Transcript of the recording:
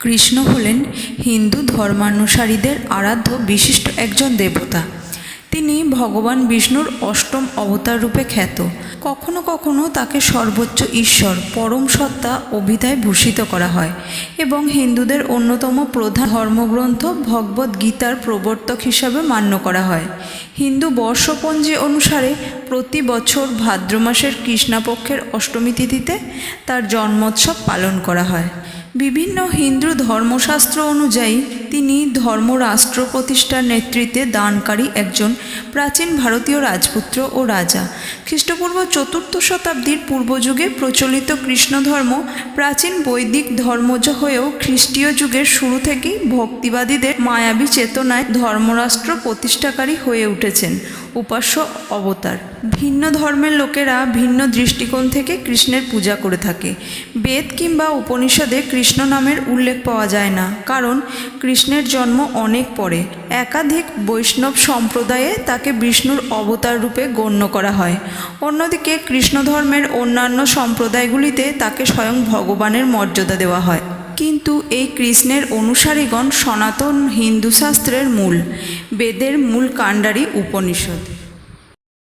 কৃষ্ণ হলেন হিন্দু ধর্মানুসারীদের আরাধ্য বিশিষ্ট একজন দেবতা। তিনি ভগবান বিষ্ণুর অষ্টম অবতার রূপে খ্যাত। কখনো কখনো তাকে সর্বোচ্চ ঈশ্বর, পরম সত্তা অভিধায় ভূষিত করা হয় এবং হিন্দুদের অন্যতম প্রধান ধর্মগ্রন্থ ভগবদ্ গীতার প্রবর্তক হিসাবে মান্য করা হয়। হিন্দু বর্ষপঞ্জি অনুসারে প্রতি বছর ভাদ্র মাসের কৃষ্ণাপক্ষের অষ্টমী তিথিতে তার জন্মোৎসব পালন করা হয়। বিভিন্ন হিন্দু ধর্মশাস্ত্র অনুযায়ী তিনি ধর্মরাষ্ট্র প্রতিষ্ঠার নেতৃত্বে দানকারী একজন প্রাচীন ভারতীয় রাজপুত্র ও রাজা। খ্রিস্টপূর্ব চতুর্থ শতাব্দীর পূর্বযুগে প্রচলিত কৃষ্ণ ধর্ম প্রাচীন বৈদিক ধর্মজ হয়েও খ্রিস্টীয় যুগের শুরু থেকেই ভক্তিবাদীদের মায়াবী চেতনায় ধর্মরাষ্ট্র প্রতিষ্ঠাকারী হয়ে উঠেছেন। উপাস্য অবতার। ভিন্ন ধর্মের লোকেরা ভিন্ন দৃষ্টিকোণ থেকে কৃষ্ণের পূজা করে থাকে। বেদ কিংবা উপনিষদে কৃষ্ণ নামের উল্লেখ পাওয়া যায় না, কারণ কৃষ্ণের জন্ম অনেক পরে। একাধিক বৈষ্ণব সম্প্রদায়ে তাকে বিষ্ণুর অবতার রূপে গণ্য করা হয়। অন্যদিকে কৃষ্ণ ধর্মের অন্যান্য সম্প্রদায়গুলিতে তাকে স্বয়ং ভগবানের মর্যাদা দেওয়া হয়। কিন্তু এই কৃষ্ণের অনুসারীগণ সনাতন হিন্দু শাস্ত্রের মূল বেদের মূল কাণ্ডারী উপনিষদ।